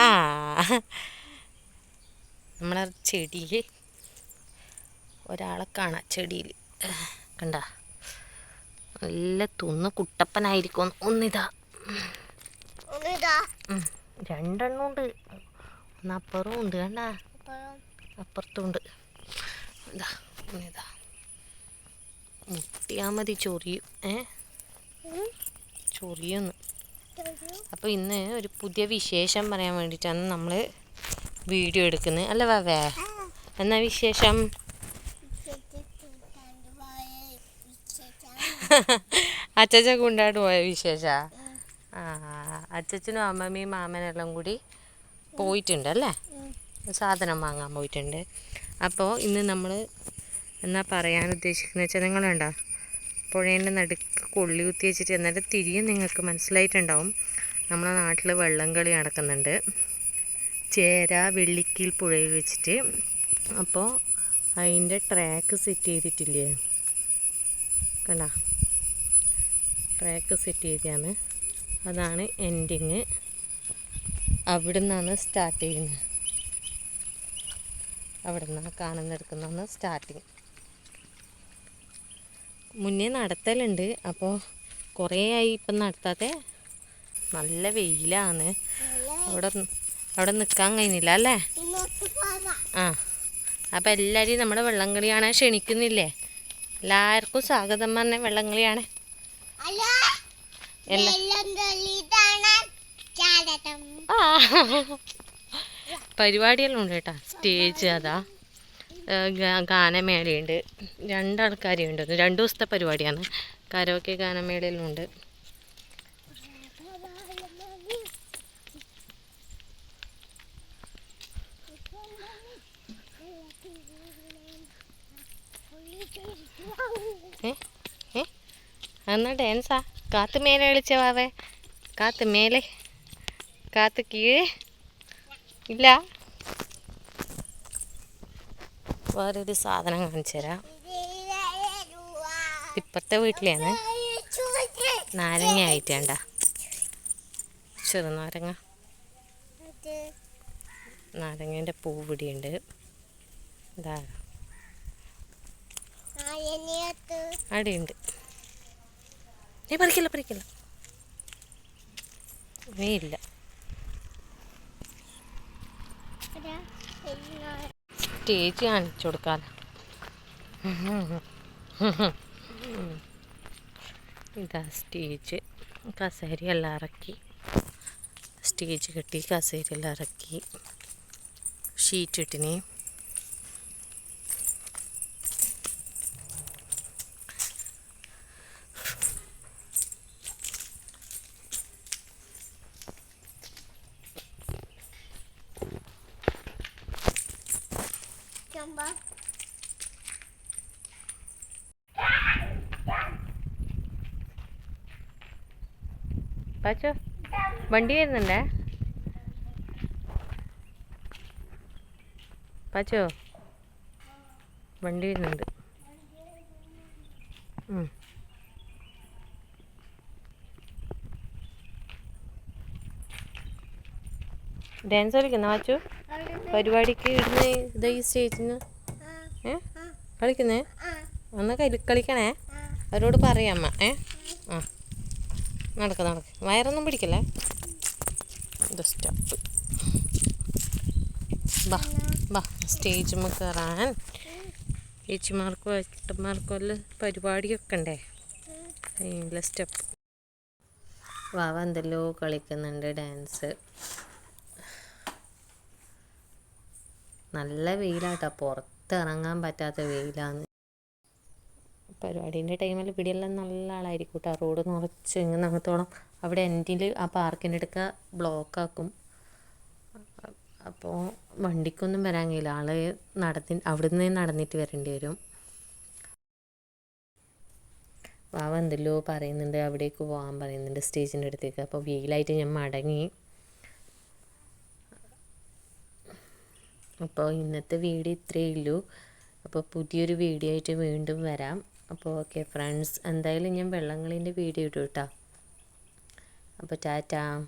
ആ. നമ്മളെ ചെടിയിൽ ഒരാളെ കാണാം ചെടിയിൽ കണ്ട? നല്ല തുന്ന് കുട്ടപ്പനായിരിക്കും. ഒന്നിതാ. രണ്ടെണ്ണം ഉണ്ട്. ഒന്ന് അപ്പുറവും ഉണ്ട്. കണ്ട? അപ്പുറത്തും ഉണ്ട്. ഇതാ ഒന്നിതാ. മുട്ടിയാൽ മതി ചൊറിയും. ഏ? ചൊറിയൊന്ന്. അപ്പോൾ ഇന്ന് ഒരു പുതിയ വിശേഷം പറയാൻ വേണ്ടിയിട്ടാണ് നമ്മൾ വീഡിയോ എടുക്കുന്നത്. അല്ല വാവേ എന്നാ വിശേഷം? അച്ചച്ച കൊണ്ടാട് പോയ വിശേഷ? ആ അച്ചച്ചനും അമ്മമ്മയും മാമനെല്ലാം കൂടി പോയിട്ടുണ്ട് അല്ലേ? സാധനം വാങ്ങാൻ പോയിട്ടുണ്ട്. അപ്പോൾ ഇന്ന് നമ്മൾ എന്നാ പറയാൻ ഉദ്ദേശിക്കുന്നത് വെച്ചാൽ നിങ്ങളുണ്ടോ പുഴേന്റെ നടുക്ക് കൊള്ളി കുത്തി വെച്ചിട്ട് എന്നിട്ട് തിരിയും നിങ്ങൾക്ക് മനസ്സിലായിട്ടുണ്ടാവും. നമ്മുടെ നാട്ടിൽ വെള്ളം കളി നടക്കുന്നുണ്ട്. ചേര വെള്ളിക്കീൽ പുഴയിൽ വെച്ചിട്ട്. അപ്പോൾ അതിന്റെ ട്രാക്ക് സെറ്റ് ചെയ്തിട്ടില്ലേ? കണ്ട? ട്രാക്ക് സെറ്റ് ചെയ്തതാണ്. അതാണ് എൻഡിങ് അവിടെ നിന്നാണ് സ്റ്റാർട്ട് ചെയ്യുന്നത്. അവിടെ നിന്നാണ് കാണുന്നെടുക്കുന്നതാണ് സ്റ്റാർട്ടിങ് മുന്നേ നടത്തലുണ്ട്. അപ്പോൾ കുറേ ആയി ഇപ്പം നടത്താതെ നല്ല വെയിലാണ്. അവിടെ അവിടെ നിൽക്കാൻ കഴിഞ്ഞില്ല അല്ലേ? ആ. അപ്പം എല്ലാവരെയും നമ്മുടെ വെള്ളം കളിയാണ് ക്ഷണിക്കുന്നില്ലേ? എല്ലാവർക്കും സ്വാഗതം പറഞ്ഞ വെള്ളം കളിയാണ് പരിപാടിയെല്ലാം ഉണ്ട് കേട്ടോ. സ്റ്റേജ് അതാ. ഗാനമേളയുണ്ട്. രണ്ടാൾക്കാരുണ്ട്. രണ്ട് ദിവസത്തെ പരിപാടിയാണ്. കരോക്കെ ഗാനമേളയെല്ലാം ഉണ്ട് ഏ ഏ എന്നാ ഡാൻസാ കാത്ത് മേലെ കളിച്ച കാത്ത് മേലെ. കാത്ത് കീഴേ. ഇല്ല. വേറൊരു സാധനം കാണിച്ചു തരാം. ഇപ്പത്തെ വീട്ടിലാണ് നാരങ്ങ ആയിട്ടേണ്ട. ചെറുനാരങ്ങ. നാരങ്ങേന്റെ പൂവിടിയുണ്ട്. ഇതാ അവിടെയുണ്ട്. നീ പറിക്കില്ല പറിക്കില്ല. നീ ഇല്ല. സ്റ്റേജ് കാണിച്ചു കൊടുക്കാൻ. ഇതാ സ്റ്റേജ്. കസേരയെല്ലാം ഇറക്കി. സ്റ്റേജ് കെട്ടി കസേരി എല്ലാം ഇറക്കി. ഷീറ്റ് ഇട്ടിനി പാച്ചോ വണ്ടി വരുന്നുണ്ടേ? പാച്ചോ വണ്ടി വരുന്നുണ്ട്. ഡാൻസ് കളിക്കുന്ന വാച്ചു പരിപാടിക്ക് ഇടുന്ന ഇതാ ഈ സ്റ്റേജിന് ഏ? കളിക്കുന്നേ? ഒന്ന് കളി കളിക്കണേ? അവരോട് പറയാമ്മ ഏ? ആ. നടക്ക നടക്ക. വയറൊന്നും പിടിക്കല്ലേ? ഇത് സ്റ്റെപ്പ് ബാ ബാ. സ്റ്റേജിൽ കയറാൻ ചേച്ചിമാർക്കും ഏട്ടന്മാർക്കും എല്ലാം പരിപാടിയൊക്കെ ഉണ്ടേ? അതിനുള്ള സ്റ്റെപ്പ് വാവ എന്തെല്ലോ കളിക്കുന്നുണ്ട് ഡാൻസ് നല്ല വെയിലാട്ടോ. പുറത്തിറങ്ങാൻ പറ്റാത്ത വെയിലാണ്. പരിപാടീന്റെ ടൈമിൽ പിടിയെല്ലാം നല്ല ആളായിരിക്കും കേട്ടോ റോഡ് നിറച്ച് ഇങ്ങനെ അങ്ങത്തോളം അവിടെ എൻഡിൽ ആ പാർക്കിന്റെ അടുക്ക ബ്ലോക്കാക്കും അപ്പോൾ വണ്ടിക്കൊന്നും വരാൻ കഴിയില്ല. ആൾ നടത്തി അവിടുന്ന് നടന്നിട്ട് വരേണ്ടി വരും. വാവ എന്തെല്ലോ പറയുന്നുണ്ട്. അവിടേക്ക് പോകാൻ പറയുന്നുണ്ട് സ്റ്റേജിന്റെ അടുത്തേക്ക്. അപ്പോൾ വെയിലായിട്ട് ഞാൻ മടങ്ങി. അപ്പോൾ ഇന്നത്തെ വീഡിയോ ഇത്രയേ ഉള്ളൂ. അപ്പോൾ പുതിയൊരു വീഡിയോ ആയിട്ട് വീണ്ടും വരാം. അപ്പോൾ ഓക്കെ ഫ്രണ്ട്സ് എന്തായാലും ഞാൻ വെള്ളങ്ങളീന്റെ വീഡിയോ ഇടും കേട്ടോ. അപ്പോൾ ടാറ്റാ.